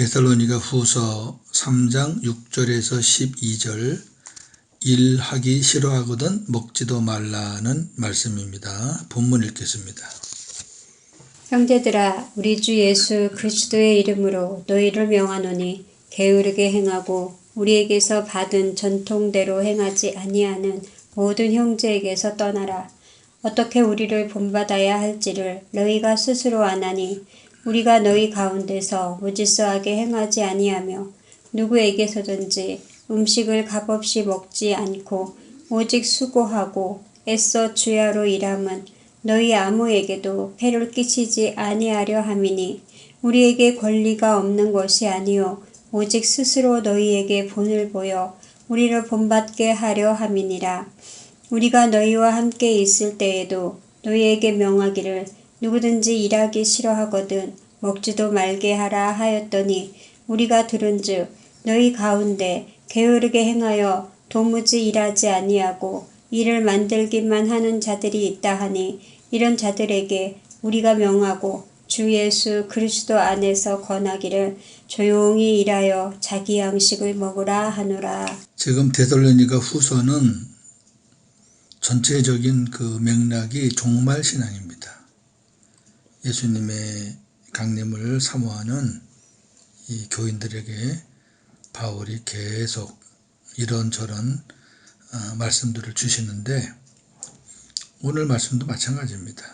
데살로니가 후서 3장 6절에서 12절 일하기 싫어하거든 먹지도 말라는 말씀입니다. 본문 읽겠습니다. 형제들아 우리 주 예수 그리스도의 이름으로 너희를 명하노니 게으르게 행하고 우리에게서 받은 전통대로 행하지 아니하는 모든 형제에게서 떠나라. 어떻게 우리를 본받아야 할지를 너희가 스스로 아나니 우리가 너희 가운데서 무질서하게 행하지 아니하며 누구에게서든지 음식을 값없이 먹지 않고 오직 수고하고 애써 주야로 일함은 너희 아무에게도 폐를 끼치지 아니하려 함이니 우리에게 권리가 없는 것이 아니요 오직 스스로 너희에게 본을 보여 우리를 본받게 하려 함이니라. 우리가 너희와 함께 있을 때에도 너희에게 명하기를 누구든지 일하기 싫어하거든 먹지도 말게 하라 하였더니 우리가 들은즉 너희 가운데 게으르게 행하여 도무지 일하지 아니하고 일을 만들기만 하는 자들이 있다 하니 이런 자들에게 우리가 명하고 주 예수 그리스도 안에서 권하기를 조용히 일하여 자기 양식을 먹으라 하노라. 지금 데살로니가 후서는 전체적인 그 맥락이 종말 신앙입니다. 예수님의 강림을 사모하는 이 교인들에게 바울이 계속 이런저런 어, 말씀들을 주시는데 오늘 말씀도 마찬가지입니다.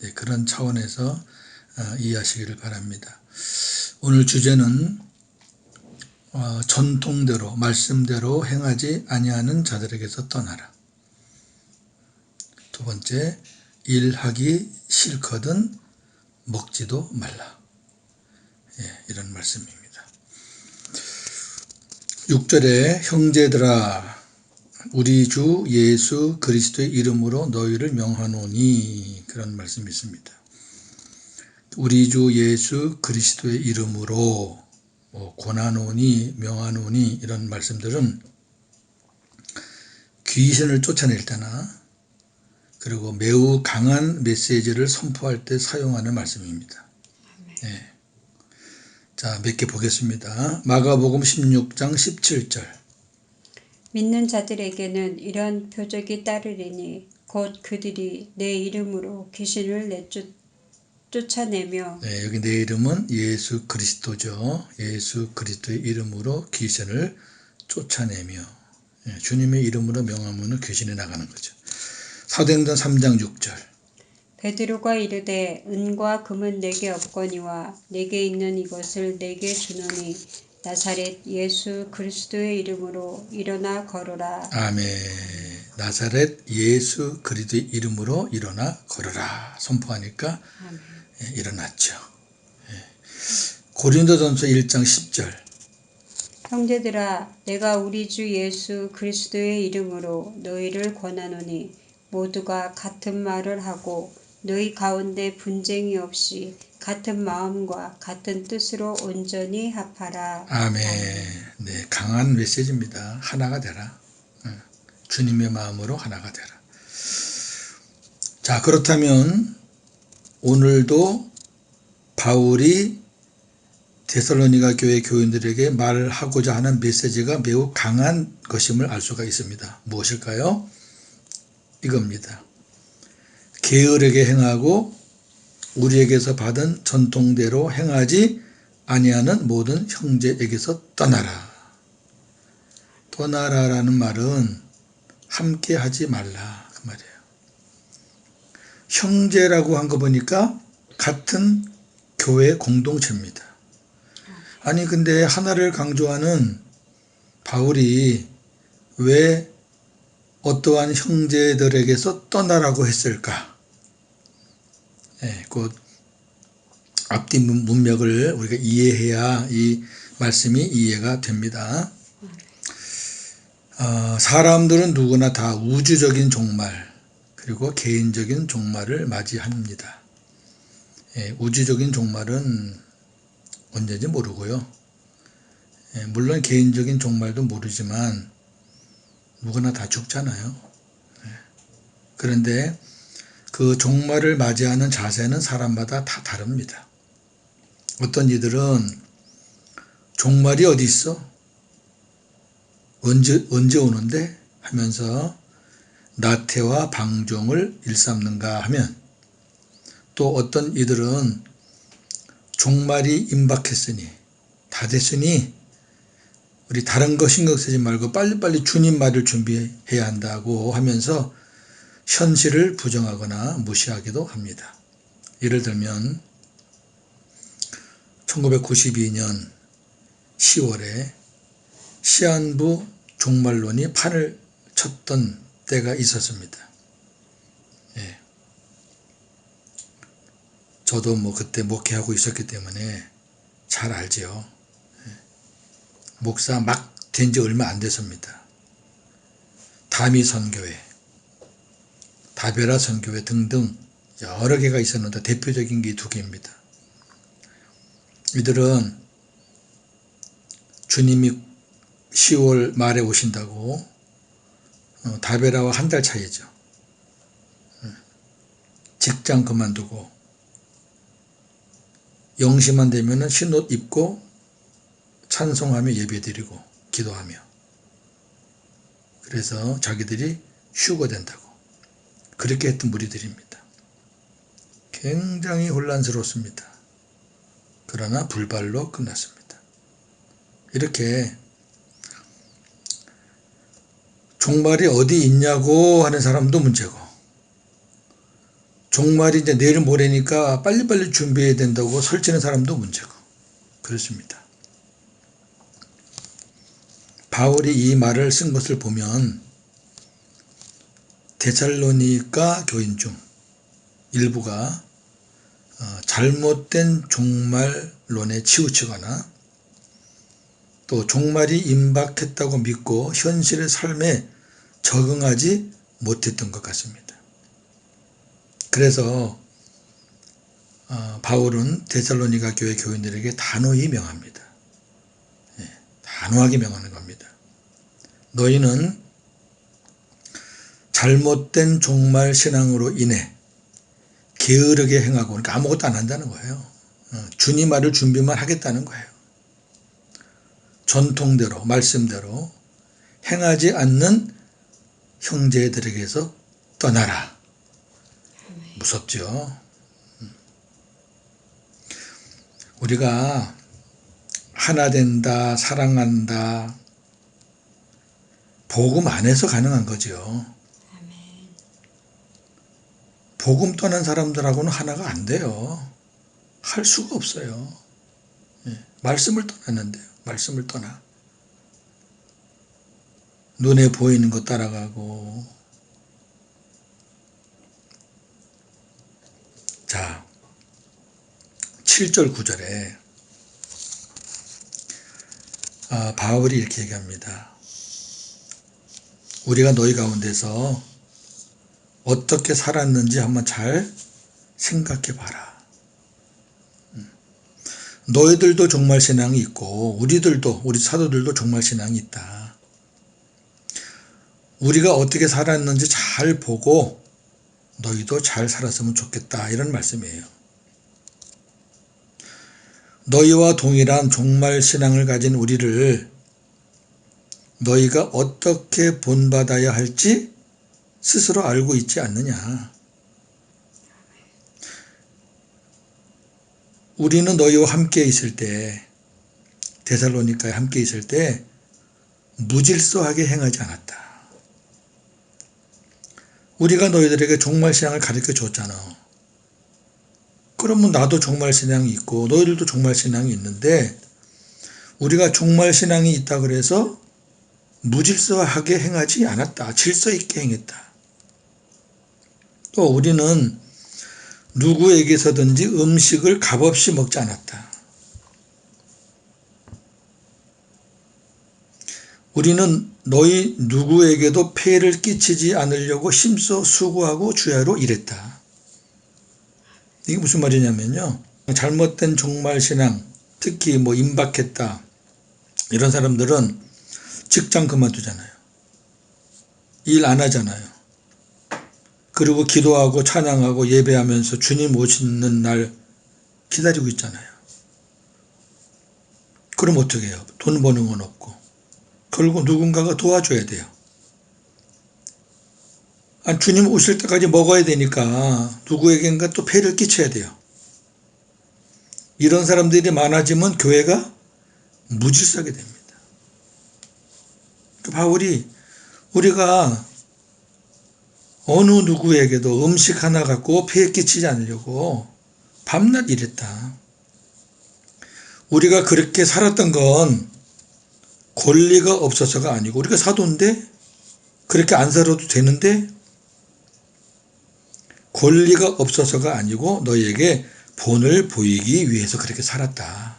네, 그런 차원에서 어, 이해하시기를 바랍니다. 오늘 주제는 어, 전통대로 말씀대로 행하지 아니하는 자들에게서 떠나라. 두 번째 일하기 싫거든 먹지도 말라. 예, 이런 말씀입니다. 6절에 형제들아 우리 주 예수 그리스도의 이름으로 너희를 명하노니 그런 말씀이 있습니다. 우리 주 예수 그리스도의 이름으로 뭐 권하노니 명하노니 이런 말씀들은 귀신을 쫓아낼 때나 그리고 매우 강한 메시지를 선포할 때 사용하는 말씀입니다. 네. 자, 몇 개 보겠습니다. 마가복음 16장 17절. 믿는 자들에게는 이런 표적이 따르리니 곧 그들이 내 이름으로 귀신을 내쫓 쫓아내며 네, 여기 내 이름은 예수 그리스도죠. 예수 그리스도의 이름으로 귀신을 쫓아내며 네, 주님의 이름으로 명하면 귀신이 나가는 거죠. 사도행전 3장 6절. 베드로가 이르되 은과 금은 내게 없거니와 내게 있는 이것을 내게 주노니 나사렛 예수 그리스도의 이름으로 일어나 걸어라. 아멘. 나사렛 예수 그리스도의 이름으로 일어나 걸어라. 선포하니까 아멘. 예, 일어났죠. 예. 고린도전서 1장 10절. 형제들아 내가 우리 주 예수 그리스도의 이름으로 너희를 권하노니 모두가 같은 말을 하고 너희 가운데 분쟁이 없이 같은 마음과 같은 뜻으로 온전히 합하라. 아멘. 네, 강한 메시지입니다. 하나가 되라. 응. 주님의 마음으로 하나가 되라. 자, 그렇다면 오늘도 바울이 데살로니가 교회 교인들에게 말하고자 하는 메시지가 매우 강한 것임을 알 수가 있습니다. 무엇일까요? 이겁니다. 게으르게 행하고 우리에게서 받은 전통대로 행하지 아니하는 모든 형제에게서 떠나라. 떠나라라는 말은 함께 하지 말라 그 말이에요. 형제라고 한 거 보니까 같은 교회 공동체입니다. 아니 근데 하나를 강조하는 바울이 왜 어떠한 형제들에게서 떠나라고 했을까? 예, 그 앞뒤 문맥을 우리가 이해해야 이 말씀이 이해가 됩니다. 어, 사람들은 누구나 다 우주적인 종말 그리고 개인적인 종말을 맞이합니다. 예, 우주적인 종말은 언제인지 모르고요. 예, 물론 개인적인 종말도 모르지만 누구나 다 죽잖아요. 예. 그런데 그 종말을 맞이하는 자세는 사람마다 다 다릅니다. 어떤 이들은 종말이 어디 있어? 언제, 언제 오는데? 하면서 나태와 방종을 일삼는가 하면 또 어떤 이들은 종말이 임박했으니 다 됐으니 우리 다른 거 신경 쓰지 말고 빨리빨리 주님 말을 준비해야 한다고 하면서 현실을 부정하거나 무시하기도 합니다. 예를 들면 1992년 10월에 시한부 종말론이 판을 쳤던 때가 있었습니다. 예. 저도 뭐 그때 목회하고 있었기 때문에 잘 알지요. 예. 목사 막 된 지 얼마 안 됐습니다. 다미 선교회, 다베라 선교회 등등 여러 개가 있었는데 대표적인 게 두 개입니다. 이들은 주님이 10월 말에 오신다고 어, 다베라와 한 달 차이죠. 어, 직장 그만두고 영시만 되면은 흰옷 입고 찬송하며 예배드리고 기도하며 그래서 자기들이 휴거 된다고 그렇게 했던 무리들입니다. 굉장히 혼란스럽습니다. 그러나 불발로 끝났습니다. 이렇게 종말이 어디 있냐고 하는 사람도 문제고 종말이 이제 내일 모레니까 빨리빨리 준비해야 된다고 설치는 사람도 문제고 그렇습니다. 바울이 이 말을 쓴 것을 보면 데살로니가 교인 중 일부가 어, 잘못된 종말론에 치우치거나 또 종말이 임박했다고 믿고 현실의 삶에 적응하지 못했던 것 같습니다. 그래서 어, 바울은 데살로니가 교회 교인들에게 단호히 명합니다. 예, 단호하게 명하는. 너희는 잘못된 종말 신앙으로 인해 게으르게 행하고 그러니까 아무것도 안 한다는 거예요. 어, 주님 말을 준비만 하겠다는 거예요. 전통대로 말씀대로 행하지 않는 형제들에게서 떠나라. 무섭죠. 음. 우리가 하나 된다, 사랑한다, 복음 안에서 가능한 거죠. 복음 떠난 사람들하고는 하나가 안 돼요. 할 수가 없어요. 예, 말씀을 떠났는데요. 말씀을 떠나. 눈에 보이는 거 따라가고. 자, 7절 9절에 아, 바울이 이렇게 얘기합니다. 우리가 너희 가운데서 어떻게 살았는지 한번 잘 생각해 봐라. 음. 너희들도 종말 신앙이 있고 우리들도 우리 사도들도 종말 신앙이 있다. 우리가 어떻게 살았는지 잘 보고 너희도 잘 살았으면 좋겠다 이런 말씀이에요. 너희와 동일한 종말 신앙을 가진 우리를 너희가 어떻게 본받아야 할지 스스로 알고 있지 않느냐. 우리는 너희와 함께 있을 때, 데살로니카에 함께 있을 때, 무질서하게 행하지 않았다. 우리가 너희들에게 종말신앙을 가르쳐 줬잖아. 그러면 나도 종말신앙이 있고, 너희들도 종말신앙이 있는데, 우리가 종말신앙이 있다 그래서 무질서하게 행하지 않았다. 질서 있게 행했다. 또 우리는 누구에게서든지 음식을 값없이 먹지 않았다. 우리는 너희 누구에게도 폐해를 끼치지 않으려고 힘써 수고하고 주야로 일했다. 이게 무슨 말이냐면요. 잘못된 종말 신앙, 특히 뭐 임박했다. 이런 사람들은 직장 그만두잖아요. 일 안 하잖아요. 그리고 기도하고 찬양하고 예배하면서 주님 오시는 날 기다리고 있잖아요. 그럼 어떻게 해요? 돈 버는 건 없고. 결국 누군가가 도와줘야 돼요. 아, 주님 오실 때까지 먹어야 되니까 누구에겐가 또 폐를 끼쳐야 돼요. 이런 사람들이 많아지면 교회가 무질서하게 됩니다. 그 바울이 우리가 어느 누구에게도 음식 하나 갖고 폐에 끼치지 않으려고 밤낮 일했다. 우리가 그렇게 살았던 건 권리가 없어서가 아니고 우리가 사도인데 그렇게 안 살아도 되는데 권리가 없어서가 아니고 너희에게 본을 보이기 위해서 그렇게 살았다.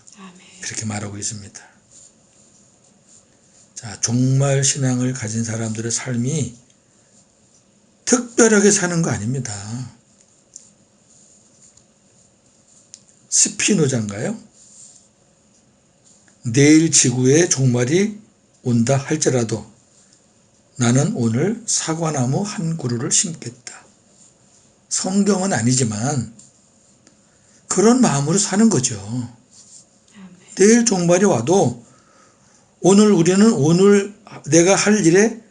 그렇게 말하고 있습니다. 자, 종말 신앙을 가진 사람들의 삶이 특별하게 사는 거 아닙니다. 스피노자인가요? 내일 지구에 종말이 온다 할지라도 나는 오늘 사과나무 한 그루를 심겠다. 성경은 아니지만 그런 마음으로 사는 거죠. 내일 종말이 와도 오늘 우리는 오늘 내가 할 일에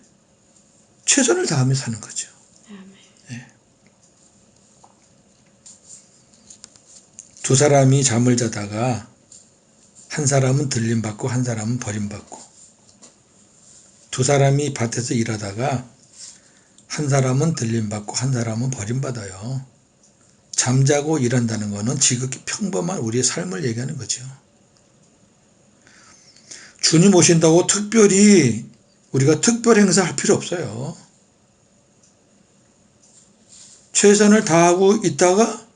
최선을 다하며 사는 거죠. 아멘. 두 사람이 잠을 자다가 한 사람은 들림받고 한 사람은 버림받고 두 사람이 밭에서 일하다가 한 사람은 들림받고 한 사람은 버림받아요. 잠자고 일한다는 것은 지극히 평범한 우리의 삶을 얘기하는 거죠. 주님 오신다고 특별히 우리가 특별 행사할 필요 없어요. 최선을 다하고 있다가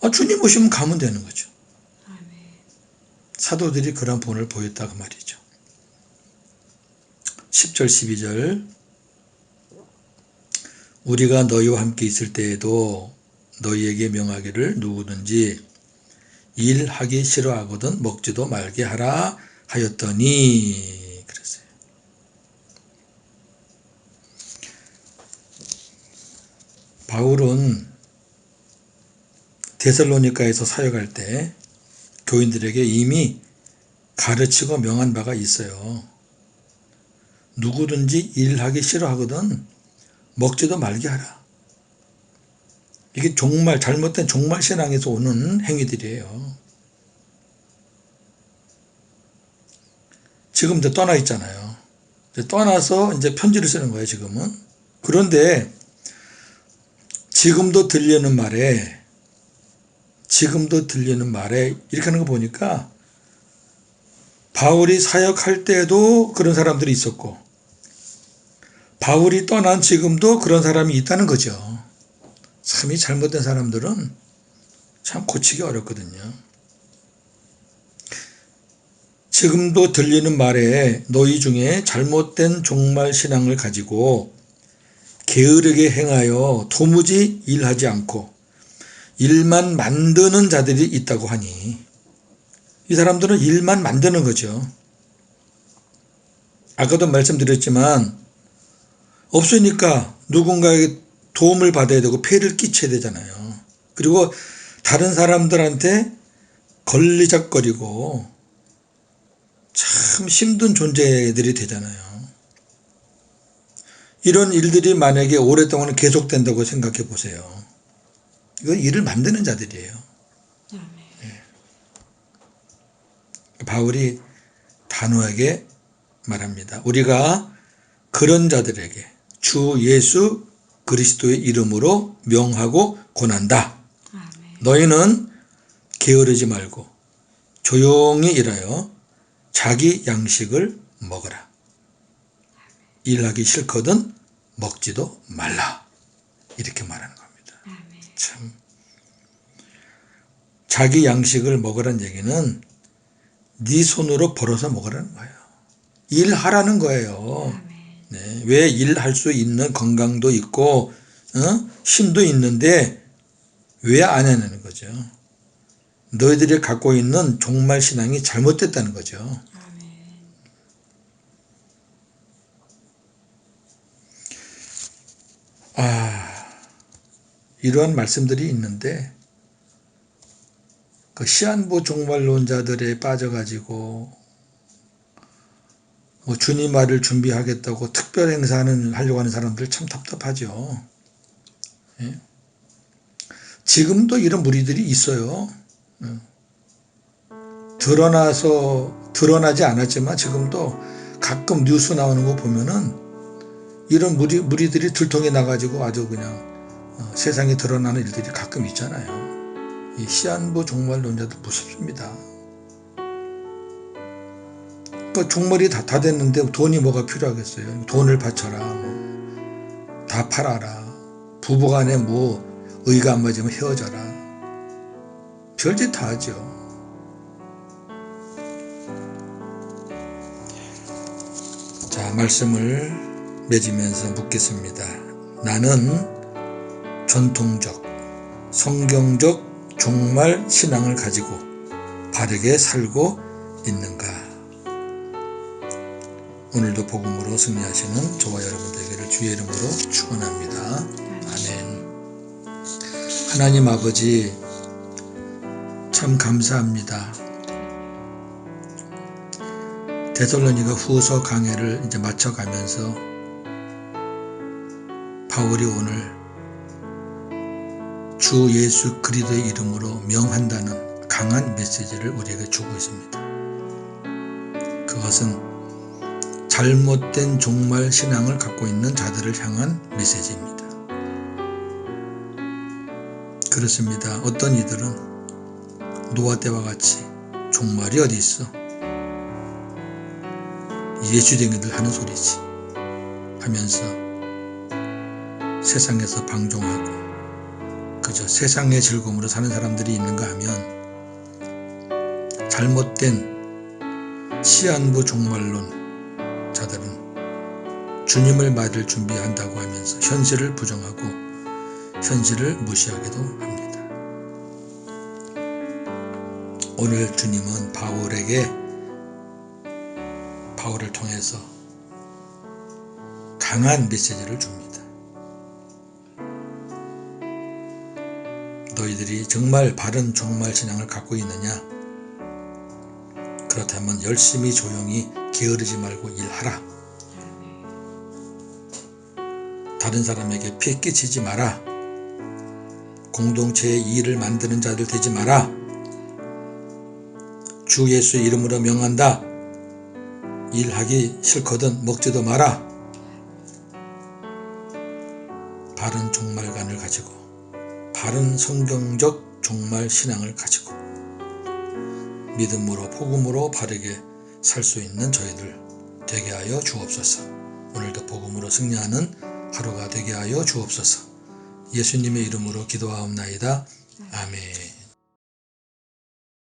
아, 주님 오시면 가면 되는 거죠. 사도들이 그런 본을 보였다고 말이죠. 10절 12절 우리가 너희와 함께 있을 때에도 너희에게 명하기를 누구든지 일하기 싫어하거든 먹지도 말게 하라 하였더니 그랬어요. 바울은 데살로니카에서 사역할 때 교인들에게 이미 가르치고 명한 바가 있어요. 누구든지 일하기 싫어하거든 먹지도 말게 하라. 이게 종말 잘못된 종말 신앙에서 오는 행위들이에요. 지금 이제 떠나 있잖아요. 이제 떠나서 이제 편지를 쓰는 거예요, 지금은. 그런데 지금도 들리는 말에 지금도 들리는 말에 이렇게 하는 거 보니까 바울이 사역할 때도 그런 사람들이 있었고 바울이 떠난 지금도 그런 사람이 있다는 거죠. 참이 잘못된 사람들은 참 고치기 어렵거든요. 지금도 들리는 말에 너희 중에 잘못된 종말 신앙을 가지고 게으르게 행하여 도무지 일하지 않고 일만 만드는 자들이 있다고 하니 이 사람들은 일만 만드는 거죠. 아까도 말씀드렸지만 없으니까 누군가에게 도움을 받아야 되고 폐를 끼쳐야 되잖아요. 그리고 다른 사람들한테 걸리적거리고 참 힘든 존재들이 되잖아요. 이런 일들이 만약에 오랫동안 계속된다고 생각해 보세요. 이건 일을 만드는 자들이에요. 아멘. 바울이 단호하게 말합니다. 우리가 그런 자들에게 주 예수 그리스도의 이름으로 명하고 권한다. 아멘. 너희는 게으르지 말고 조용히 일하여 자기 양식을 먹어라. 일하기 싫거든 먹지도 말라. 이렇게 말하는 겁니다. 아멘. 참 자기 양식을 먹으라는 얘기는 네 손으로 벌어서 먹으라는 거예요. 일하라는 거예요. 아멘. 네, 왜 일할 수 있는 건강도 있고 어? 힘도 있는데 왜안 해내는 거죠? 너희들이 갖고 있는 종말 신앙이 잘못됐다는 거죠. 아멘. 아, 이러한 말씀들이 있는데 그 시한부 종말론자들에 빠져가지고 뭐 주님 말을 준비하겠다고 특별 행사는 하려고 하는 사람들 참 답답하죠. 예? 지금도 이런 무리들이 있어요. 예. 드러나서 드러나지 않았지만 지금도 가끔 뉴스 나오는 거 보면은 이런 무리 무리들이 들통에 나가지고 아주 그냥 어, 세상에 드러나는 일들이 가끔 있잖아요. 이 시한부 종말론자들 무섭습니다. 그 종말이 다, 다 됐는데 돈이 뭐가 필요하겠어요? 돈을 바쳐라, 뭐. 다 팔아라. 부부간에 뭐 의가 안 맞으면 헤어져라. 별짓 다 하죠. 자, 말씀을 맺으면서 묻겠습니다. 나는 전통적, 성경적 종말 신앙을 가지고 바르게 살고 있는가? 오늘도 복음으로 승리하시는 저와 여러분들에게를 주의 이름으로 축원합니다. 아멘. 하나님 아버지 참 감사합니다. 데살로니가 후서 강해를 이제 마쳐가면서 바울이 오늘 주 예수 그리스도의 이름으로 명한다는 강한 메시지를 우리에게 주고 있습니다. 그것은 잘못된 종말 신앙을 갖고 있는 자들을 향한 메시지입니다. 그렇습니다. 어떤 이들은 노아 때와 같이 종말이 어디 있어? 예수쟁이들 하는 소리지 하면서 세상에서 방종하고 그저 세상의 즐거움으로 사는 사람들이 있는가 하면 잘못된 시한부 종말론 자들은 주님을 맞을 준비한다고 하면서 현실을 부정하고 현실을 무시하기도 합니다. 오늘 주님은 바울에게 바울을 통해서 강한 메시지를 줍니다. 너희들이 정말 바른 종말 신앙을 갖고 있느냐? 그렇다면 열심히 조용히 게으르지 말고 일하라. 다른 사람에게 피해 끼치지 마라. 공동체의 이익을 만드는 자들 되지 마라. 주 예수 이름으로 명한다. 일하기 싫거든 먹지도 마라. 바른 종말관을 가지고 바른 성경적 종말 신앙을 가지고 믿음으로 복음으로 바르게 살 수 있는 저희들 되게 하여 주옵소서. 오늘도 복음으로 승리하는 하루가 되게 하여 주옵소서. 예수님의 이름으로 기도하옵나이다. 아멘.